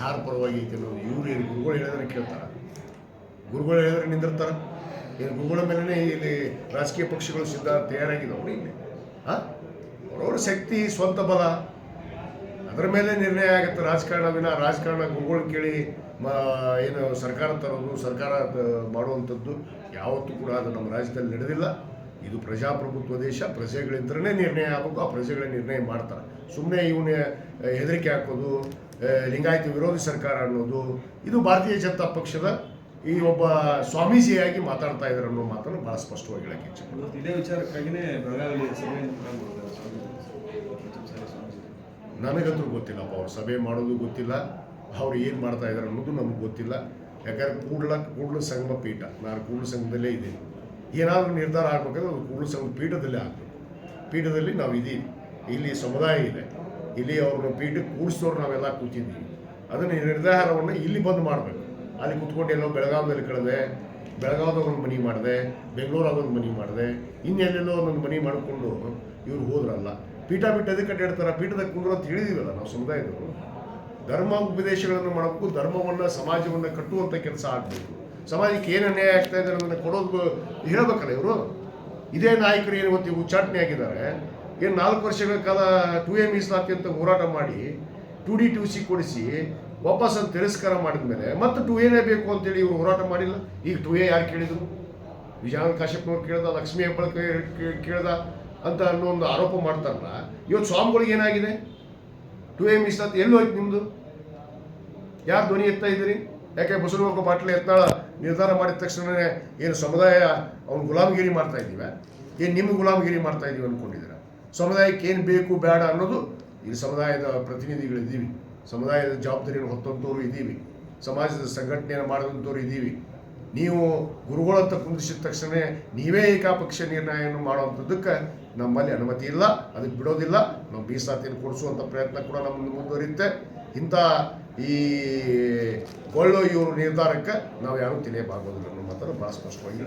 ಯಾರ ಪರವಾಗಿ ಐತೆ ಅನ್ನೋದು ಇವ್ರು ಏನು ಗುರುಗಳು ಹೇಳಿದ್ರೆ ಕೇಳ್ತಾರ. ಗುರುಗಳು ಹೇಳಿದ್ರೆ ನಿಂದಿರ್ತಾರ. ಏನು ಗುರುಗಳ ಮೇಲೇ ಇಲ್ಲಿ ರಾಜಕೀಯ ಪಕ್ಷಗಳು ಸಿದ್ಧ ತಯಾರಾಗಿದ್ದಾವೆ ಇಲ್ಲಿ. ಹಾಂ? ಅವ್ರವ್ರ ಶಕ್ತಿ, ಸ್ವಂತ ಬಲ. ಅದರ ಮೇಲೆ ನಿರ್ಣಯ ಆಗುತ್ತೆ. ರಾಜಕಾರಣ ವಿನ ರಾಜಕಾರಣ ಗುರುಗಳು ಕೇಳಿ ಮ, ಏನು ಸರ್ಕಾರ ತರೋದು, ಸರ್ಕಾರ ಮಾಡುವಂಥದ್ದು ಯಾವತ್ತೂ ಕೂಡ ಅದು ನಮ್ಮ ರಾಜ್ಯದಲ್ಲಿ ನಡೆದಿಲ್ಲ. ಇದು ಪ್ರಜಾಪ್ರಭುತ್ವ ದೇಶ ಪ್ರಜೆಗಳಿಂದನೇ ನಿರ್ಣಯ ಆಗಬೇಕು ಆ ಪ್ರಜೆಗಳೇ ನಿರ್ಣಯ ಮಾಡ್ತಾರೆ. ಸುಮ್ಮನೆ ಇವನ್ನ ಹೆದರಿಕೆ ಹಾಕೋದು ಲಿಂಗಾಯತ ವಿರೋಧಿ ಸರ್ಕಾರ ಅನ್ನೋದು ಇದು ಭಾರತೀಯ ಜನತಾ ಪಕ್ಷದ ಈ ಒಬ್ಬ ಸ್ವಾಮೀಜಿಯಾಗಿ ಮಾತಾಡ್ತಾ ಇದ್ದಾರೆ ಅನ್ನೋ ಮಾತನ್ನು ಭಾಳ ಸ್ಪಷ್ಟವಾಗಿ ಹೇಳಕ್ಕೆ ಇಚ್ಛೆ ಇದೇ ವಿಚಾರಕ್ಕಾಗಿನೇ ನನಗಂತೂ ಗೊತ್ತಿಲ್ಲಪ್ಪ ಅವ್ರು ಸಭೆ ಮಾಡೋದು ಗೊತ್ತಿಲ್ಲ ಅವ್ರು ಏನು ಮಾಡ್ತಾ ಇದ್ದಾರೆ ಅನ್ನೋದು ನಮ್ಗೆ ಗೊತ್ತಿಲ್ಲ. ಯಾಕಂದ್ರೆ ಕೂಡ್ಲ ಕೂಡ್ಲ ಸಂಘ ಪೀಠ ನಾನು ಕೂಡ್ಲ ಸಂಘದಲ್ಲೇ ಇದ್ದೀನಿ. ಏನಾದರೂ ನಿರ್ಧಾರ ಆಗಬೇಕಾದ್ರೆ ಅದು ಕೂಡ್ಲ ಸಂಘದ ಪೀಠದಲ್ಲೇ ಆಗಬೇಕು. ಪೀಠದಲ್ಲಿ ನಾವು ಇದ್ದೀವಿ ಇಲ್ಲಿ ಸಮುದಾಯ ಇದೆ. ಇಲ್ಲಿ ಅವ್ರನ್ನ ಪೀಠಕ್ಕೆ ಕೂಡಿಸೋರು ನಾವೆಲ್ಲ ಕೂತಿದ್ದೀವಿ. ಅದನ್ನು ನಿರ್ಧಾರವನ್ನು ಇಲ್ಲಿ ಬಂದು ಮಾಡಬೇಕು. ಅಲ್ಲಿ ಕುತ್ಕೊಂಡು ಎಲ್ಲೋ ಬೆಳಗಾವಿಯಲ್ಲಿ ಕಳೆದೆ ಒಂದು ಮನೆ ಮಾಡಿದೆ ಬೆಂಗಳೂರಾಗ ಒಂದು ಮನೆ ಮಾಡಿದೆ, ಇನ್ನೆಲ್ಲೆಲ್ಲೋ ಒಂದೊಂದು ಮನೆ ಮಾಡಿಕೊಂಡು ಇವ್ರು ಹೋದ್ರಲ್ಲ. ಪೀಠ ಬಿಟ್ಟು ಅದಕ್ಕೆ ಕಟ್ಟಿಡ್ತಾರೆ ಪೀಠದಾಗ ಕುಂದ್ರು ಅಂತ ಹೇಳಿದೀವಲ್ಲ ನಾವು ಸಮುದಾಯದವರು. ಧರ್ಮ ಉಪದೇಶಗಳನ್ನು ಮಾಡಬೇಕು, ಧರ್ಮವನ್ನು, ಸಮಾಜವನ್ನು ಕಟ್ಟುವಂಥ ಕೆಲಸ ಆಗಬೇಕು. ಸಮಾಜಕ್ಕೆ ಏನು ಅನ್ಯಾಯ ಆಗ್ತಾ ಇದೆ ಅನ್ನೋದನ್ನು ಕೊಡೋದು ಹೇಳ್ಬೇಕಲ್ಲ ಇವರು? ಇದೇ ನಾಯಕರು ಏನು ಇವತ್ತು ಉಚ್ಚಾಟನೆ ಆಗಿದ್ದಾರೆ. ಏನು ನಾಲ್ಕು ವರ್ಷಗಳ ಕಾಲ ಟು ಎ ಮೀಸಲಾತಿ ಅಂತ ಹೋರಾಟ ಮಾಡಿ ಟು ಡಿ ಟು ಸಿ ಕೊಡಿಸಿ ವಾಪಸ್ ಅದು ತಿರಸ್ಕಾರ ಮಾಡಿದ ಮೇಲೆ ಮತ್ತೆ ಟು ಎನೇ ಬೇಕು ಅಂತೇಳಿ ಇವರು ಹೋರಾಟ ಮಾಡಿಲ್ಲ? ಈಗ ಟು ಎ ಯಾರು ಕೇಳಿದರು? ವಿಜಯಾನಂದ ಕಾಶ್ಯಪ್ನವ್ರು ಕೇಳ್ದ, ಲಕ್ಷ್ಮೀ ಹೆಬ್ಬಾಳ್ಕರ್ ಕೇ- ಕೇಳ್ದ ಅಂತ ಅನ್ನೋ ಒಂದು ಆರೋಪ ಮಾಡ್ತಾರಲ್ಲ, ಇವತ್ತು ಸ್ವಾಮಿಗಳಿಗೆ ಏನಾಗಿದೆ? ಟು ಎ ಮೀಸಲಾತಿ ಎಲ್ಲಿ ಹೋಯ್ತು ನಿಮ್ಮದು ಯಾರು ಧ್ವನಿ ಎತ್ತಾ ಇದ್ದೀರಿ? ಯಾಕೆ ಬಸವನಗೌಡ ಪಾಟೀಲ್ ಯತ್ನಾಳ ನಿರ್ಧಾರ ಮಾಡಿದ ತಕ್ಷಣವೇ ಏನು ಸಮುದಾಯ ಅವ್ನು ಗುಲಾಮಗಿರಿ ಮಾಡ್ತಾ ಇದ್ದೀವ? ಏನು ನಿಮ್ಮ ಗುಲಾಮಗಿರಿ ಮಾಡ್ತಾ ಇದ್ದೀವಿ ಅಂದ್ಕೊಂಡಿದ್ದೀರ ಸಮುದಾಯಕ್ಕೆ ಏನು ಬೇಕು ಬೇಡ ಅನ್ನೋದು ಇಲ್ಲಿ ಸಮುದಾಯದ ಪ್ರತಿನಿಧಿಗಳಿದ್ದೀವಿ ಸಮುದಾಯದ ಜವಾಬ್ದಾರಿಯನ್ನು ಹೊತ್ತಂಥವ್ರು ಇದ್ದೀವಿ. ಸಮಾಜದ ಸಂಘಟನೆಯನ್ನು ಮಾಡಿದಂಥವ್ರು ಇದ್ದೀವಿ. ನೀವು ಗುರುಗಳಂತ ಕುಂದಿಸಿದ ತಕ್ಷಣ ನೀವೇ ಏಕಾಪಕ್ಷ ನಿರ್ಣಯವನ್ನು ಮಾಡುವಂಥದ್ದಕ್ಕೆ ನಮ್ಮಲ್ಲಿ ಅನುಮತಿ ಇಲ್ಲ, ಅದಕ್ಕೆ ಬಿಡೋದಿಲ್ಲ. ನಾವು ಮೀಸಲಾತಿಯನ್ನು ಕೊಡಿಸುವಂಥ ಪ್ರಯತ್ನ ಕೂಡ ನಮ್ಮ ಮುಂದುವರಿಯುತ್ತೆ. ಇಂಥ ಈ ಗೊಳ್ಳೋ ಇವರು ನಿರ್ಧಾರಕ್ಕೆ ನಾವು ಯಾರೂ ತಿಳಿಯಬಾರ್ದು ಅನ್ನೋ ಮಾತನ್ನು ಭಾಳ ಸ್ಪಷ್ಟವಾಗಿ